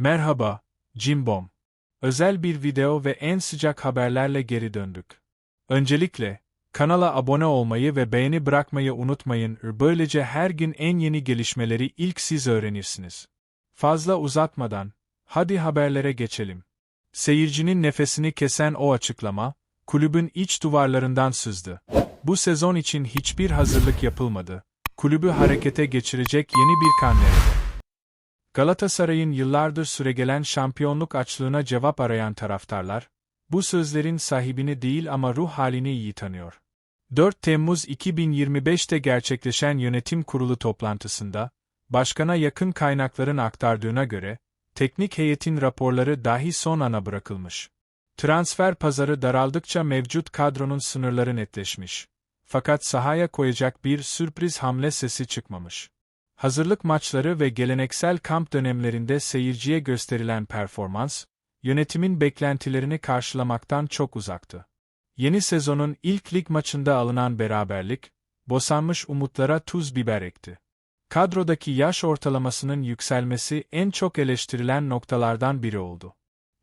Merhaba, Cimbom. Özel bir video ve en sıcak haberlerle geri döndük. Öncelikle, kanala abone olmayı ve beğeni bırakmayı unutmayın. Böylece her gün en yeni gelişmeleri ilk siz öğrenirsiniz. Fazla uzatmadan, hadi haberlere geçelim. Seyircinin nefesini kesen o açıklama, kulübün iç duvarlarından sızdı. Bu sezon için hiçbir hazırlık yapılmadı. Kulübü harekete geçirecek yeni bir kan nerede? Galatasaray'ın yıllardır süregelen şampiyonluk açlığına cevap arayan taraftarlar, bu sözlerin sahibini değil ama ruh halini iyi tanıyor. 4 Temmuz 2025'te gerçekleşen yönetim kurulu toplantısında, başkana yakın kaynakların aktardığına göre, teknik heyetin raporları dahi son ana bırakılmış. Transfer pazarı daraldıkça mevcut kadronun sınırları netleşmiş. Fakat sahaya koyacak bir sürpriz hamle sesi çıkmamış. Hazırlık maçları ve geleneksel kamp dönemlerinde seyirciye gösterilen performans, yönetimin beklentilerini karşılamaktan çok uzaktı. Yeni sezonun ilk lig maçında alınan beraberlik, bosanmış umutlara tuz biber ekti. Kadrodaki yaş ortalamasının yükselmesi en çok eleştirilen noktalardan biri oldu.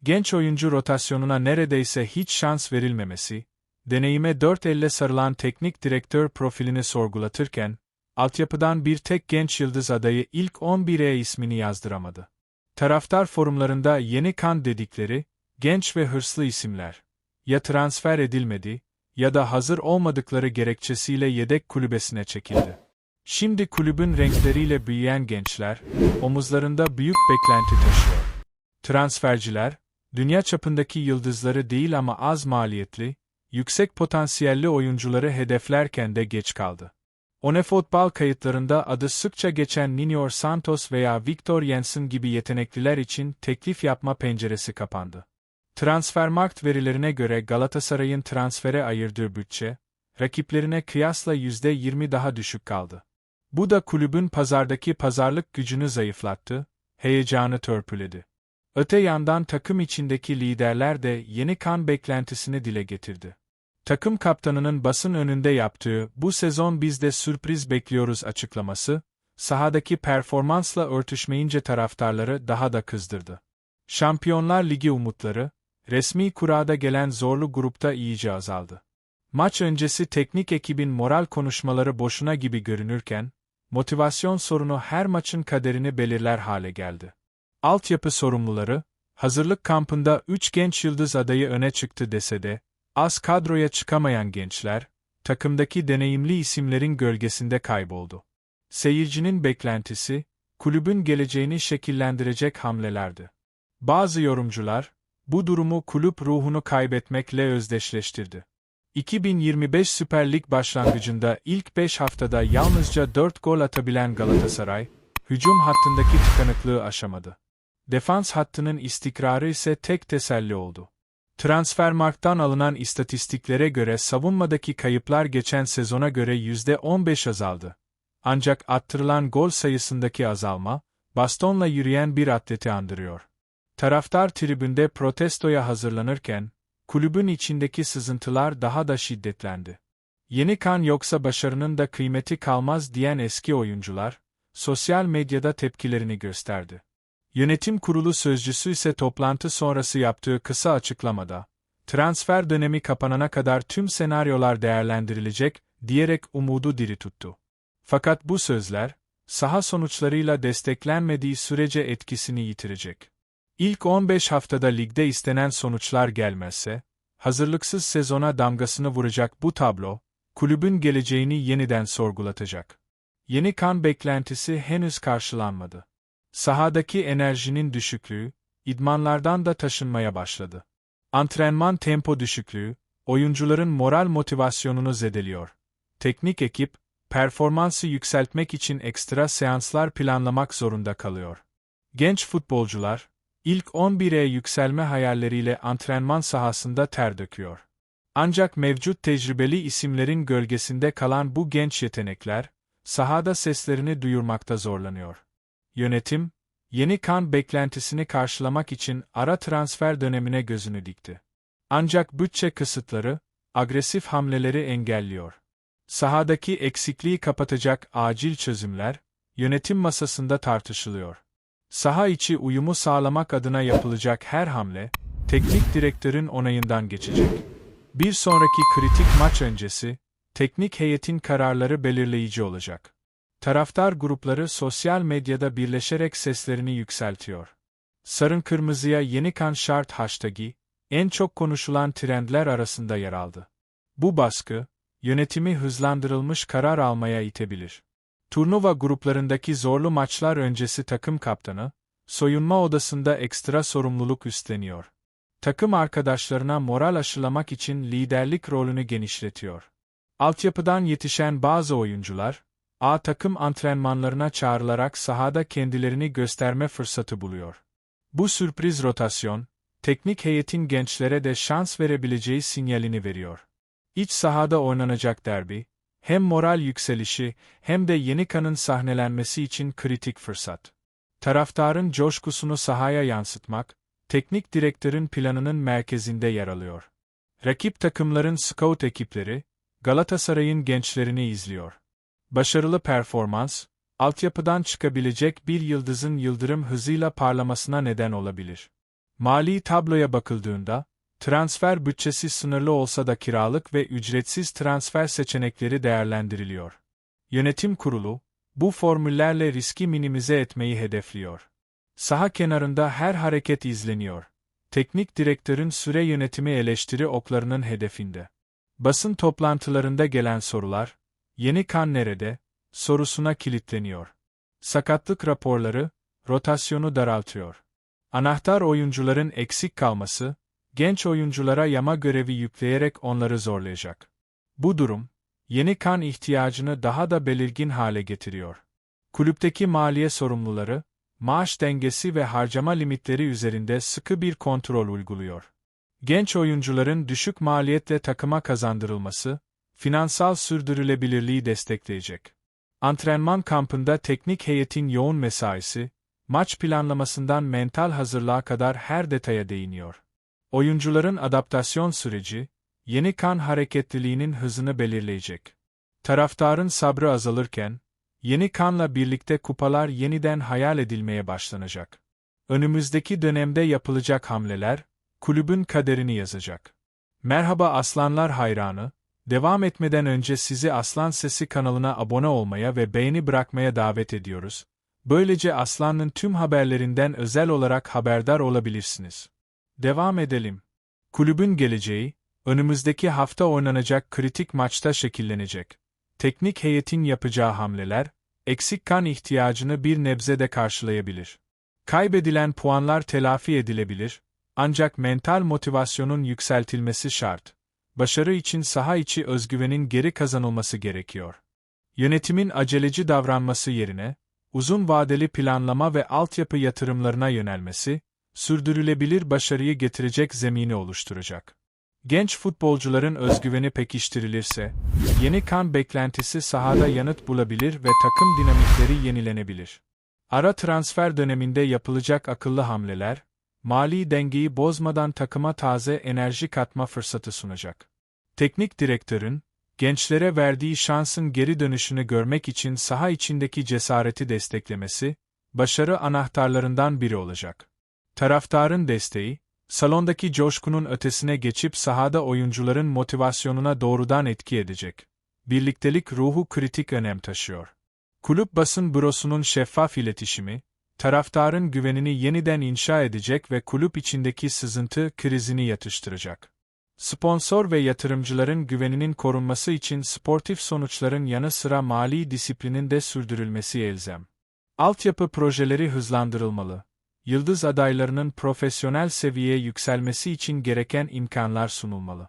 Genç oyuncu rotasyonuna neredeyse hiç şans verilmemesi, deneyime dört elle sarılan teknik direktör profilini sorgulatırken, altyapıdan bir tek genç yıldız adayı ilk 11'e ismini yazdıramadı. Taraftar forumlarında yeni kan dedikleri, genç ve hırslı isimler, ya transfer edilmedi, ya da hazır olmadıkları gerekçesiyle yedek kulübesine çekildi. Şimdi kulübün renkleriyle büyüyen gençler, omuzlarında büyük beklenti taşıyor. Transferciler, dünya çapındaki yıldızları değil ama az maliyetli, yüksek potansiyelli oyuncuları hedeflerken de geç kaldı. Onefutbol kayıtlarında adı sıkça geçen Ninor Santos veya Victor Jensen gibi yetenekliler için teklif yapma penceresi kapandı. Transfermarkt verilerine göre Galatasaray'ın transfere ayırdığı bütçe, rakiplerine kıyasla %20 daha düşük kaldı. Bu da kulübün pazardaki pazarlık gücünü zayıflattı, heyecanı törpüledi. Öte yandan takım içindeki liderler de yeni kan beklentisini dile getirdi. Takım kaptanının basın önünde yaptığı bu sezon biz de sürpriz bekliyoruz açıklaması, sahadaki performansla örtüşmeyince taraftarları daha da kızdırdı. Şampiyonlar Ligi umutları, resmi kurada gelen zorlu grupta iyice azaldı. Maç öncesi teknik ekibin moral konuşmaları boşuna gibi görünürken, motivasyon sorunu her maçın kaderini belirler hale geldi. Altyapı sorumluları, hazırlık kampında 3 genç yıldız adayı öne çıktı dese de, Az kadroya çıkamayan gençler, takımdaki deneyimli isimlerin gölgesinde kayboldu. Seyircinin beklentisi, kulübün geleceğini şekillendirecek hamlelerdi. Bazı yorumcular, bu durumu kulüp ruhunu kaybetmekle özdeşleştirdi. 2025 Süper Lig başlangıcında ilk 5 haftada yalnızca 4 gol atabilen Galatasaray, hücum hattındaki tıkanıklığı aşamadı. Defans hattının istikrarı ise tek teselli oldu. Transfermarkt'tan alınan istatistiklere göre savunmadaki kayıplar geçen sezona göre %15 azaldı. Ancak attırılan gol sayısındaki azalma, bastonla yürüyen bir atleti andırıyor. Taraftar tribünde protestoya hazırlanırken, kulübün içindeki sızıntılar daha da şiddetlendi. Yeni kan yoksa başarının da kıymeti kalmaz diyen eski oyuncular, sosyal medyada tepkilerini gösterdi. Yönetim kurulu sözcüsü ise toplantı sonrası yaptığı kısa açıklamada, transfer dönemi kapanana kadar tüm senaryolar değerlendirilecek diyerek umudu diri tuttu. Fakat bu sözler, saha sonuçlarıyla desteklenmediği sürece etkisini yitirecek. İlk 15 haftada ligde istenen sonuçlar gelmezse, hazırlıksız sezona damgasını vuracak bu tablo, kulübün geleceğini yeniden sorgulatacak. Yeni kan beklentisi henüz karşılanmadı. Sahadaki enerjinin düşüklüğü, idmanlardan da taşınmaya başladı. Antrenman tempo düşüklüğü, oyuncuların moral motivasyonunu zedeliyor. Teknik ekip, performansı yükseltmek için ekstra seanslar planlamak zorunda kalıyor. Genç futbolcular, ilk 11'e yükselme hayalleriyle antrenman sahasında ter döküyor. Ancak mevcut tecrübeli isimlerin gölgesinde kalan bu genç yetenekler, sahada seslerini duyurmakta zorlanıyor. Yönetim, yeni kan beklentisini karşılamak için ara transfer dönemine gözünü dikti. Ancak bütçe kısıtları, agresif hamleleri engelliyor. Sahadaki eksikliği kapatacak acil çözümler, yönetim masasında tartışılıyor. Saha içi uyumu sağlamak adına yapılacak her hamle, teknik direktörün onayından geçecek. Bir sonraki kritik maç öncesi, teknik heyetin kararları belirleyici olacak. Taraftar grupları sosyal medyada birleşerek seslerini yükseltiyor. Sarın Kırmızıya yeni kan şart hashtag'i, en çok konuşulan trendler arasında yer aldı. Bu baskı, yönetimi hızlandırılmış karar almaya itebilir. Turnuva gruplarındaki zorlu maçlar öncesi takım kaptanı, soyunma odasında ekstra sorumluluk üstleniyor. Takım arkadaşlarına moral aşılamak için liderlik rolünü genişletiyor. Altyapıdan yetişen bazı oyuncular, A takım antrenmanlarına çağrılarak sahada kendilerini gösterme fırsatı buluyor. Bu sürpriz rotasyon, teknik heyetin gençlere de şans verebileceği sinyalini veriyor. İç sahada oynanacak derbi, hem moral yükselişi hem de yeni kanın sahnelenmesi için kritik fırsat. Taraftarın coşkusunu sahaya yansıtmak, teknik direktörün planının merkezinde yer alıyor. Rakip takımların scout ekipleri, Galatasaray'ın gençlerini izliyor. Başarılı performans, altyapıdan çıkabilecek bir yıldızın yıldırım hızıyla parlamasına neden olabilir. Mali tabloya bakıldığında, transfer bütçesi sınırlı olsa da kiralık ve ücretsiz transfer seçenekleri değerlendiriliyor. Yönetim kurulu, bu formüllerle riski minimize etmeyi hedefliyor. Saha kenarında her hareket izleniyor. Teknik direktörün süre yönetimi eleştiri oklarının hedefinde. Basın toplantılarında gelen sorular, yeni kan nerede, sorusuna kilitleniyor. Sakatlık raporları, rotasyonu daraltıyor. Anahtar oyuncuların eksik kalması, genç oyunculara yama görevi yükleyerek onları zorlayacak. Bu durum, yeni kan ihtiyacını daha da belirgin hale getiriyor. Kulüpteki maliye sorumluları, maaş dengesi ve harcama limitleri üzerinde sıkı bir kontrol uyguluyor. Genç oyuncuların düşük maliyetle takıma kazandırılması, finansal sürdürülebilirliği destekleyecek. Antrenman kampında teknik heyetin yoğun mesaisi, maç planlamasından mental hazırlığa kadar her detaya değiniyor. Oyuncuların adaptasyon süreci, yeni kan hareketliliğinin hızını belirleyecek. Taraftarın sabrı azalırken, yeni kanla birlikte kupalar yeniden hayal edilmeye başlanacak. Önümüzdeki dönemde yapılacak hamleler, kulübün kaderini yazacak. Merhaba Aslanlar hayranı, devam etmeden önce sizi Aslan Sesi kanalına abone olmaya ve beğeni bırakmaya davet ediyoruz. Böylece Aslan'ın tüm haberlerinden özel olarak haberdar olabilirsiniz. Devam edelim. Kulübün geleceği, önümüzdeki hafta oynanacak kritik maçta şekillenecek. Teknik heyetin yapacağı hamleler, eksik kan ihtiyacını bir nebzede karşılayabilir. Kaybedilen puanlar telafi edilebilir, ancak mental motivasyonun yükseltilmesi şart. Başarı için saha içi özgüvenin geri kazanılması gerekiyor. Yönetimin aceleci davranması yerine, uzun vadeli planlama ve altyapı yatırımlarına yönelmesi, sürdürülebilir başarıyı getirecek zemini oluşturacak. Genç futbolcuların özgüveni pekiştirilirse, yeni kan beklentisi sahada yanıt bulabilir ve takım dinamikleri yenilenebilir. Ara transfer döneminde yapılacak akıllı hamleler, mali dengeyi bozmadan takıma taze enerji katma fırsatı sunacak. Teknik direktörün, gençlere verdiği şansın geri dönüşünü görmek için saha içindeki cesareti desteklemesi, başarı anahtarlarından biri olacak. Taraftarın desteği, salondaki coşkunun ötesine geçip sahada oyuncuların motivasyonuna doğrudan etki edecek. Birliktelik ruhu kritik önem taşıyor. Kulüp basın bürosunun şeffaf iletişimi, taraftarın güvenini yeniden inşa edecek ve kulüp içindeki sızıntı krizini yatıştıracak. Sponsor ve yatırımcıların güveninin korunması için sportif sonuçların yanı sıra mali disiplinin de sürdürülmesi elzem. Altyapı projeleri hızlandırılmalı. Yıldız adaylarının profesyonel seviyeye yükselmesi için gereken imkanlar sunulmalı.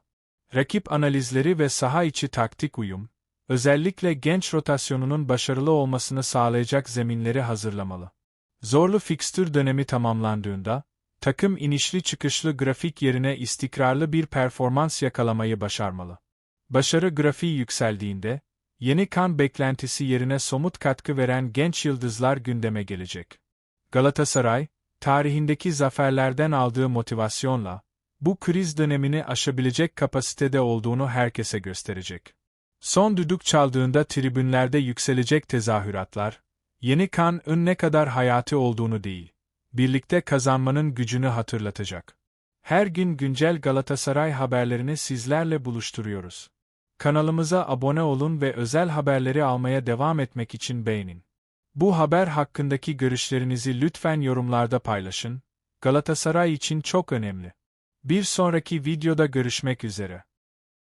Rakip analizleri ve saha içi taktik uyum, özellikle genç rotasyonunun başarılı olmasını sağlayacak zeminleri hazırlamalı. Zorlu fikstür dönemi tamamlandığında, takım inişli çıkışlı grafik yerine istikrarlı bir performans yakalamayı başarmalı. Başarı grafiği yükseldiğinde, yeni kan beklentisi yerine somut katkı veren genç yıldızlar gündeme gelecek. Galatasaray, tarihindeki zaferlerden aldığı motivasyonla, bu kriz dönemini aşabilecek kapasitede olduğunu herkese gösterecek. Son düdük çaldığında tribünlerde yükselecek tezahüratlar, yeni kan ün ne kadar hayati olduğunu değil, birlikte kazanmanın gücünü hatırlatacak. Her gün güncel Galatasaray haberlerini sizlerle buluşturuyoruz. Kanalımıza abone olun ve özel haberleri almaya devam etmek için beğenin. Bu haber hakkındaki görüşlerinizi lütfen yorumlarda paylaşın. Galatasaray için çok önemli. Bir sonraki videoda görüşmek üzere.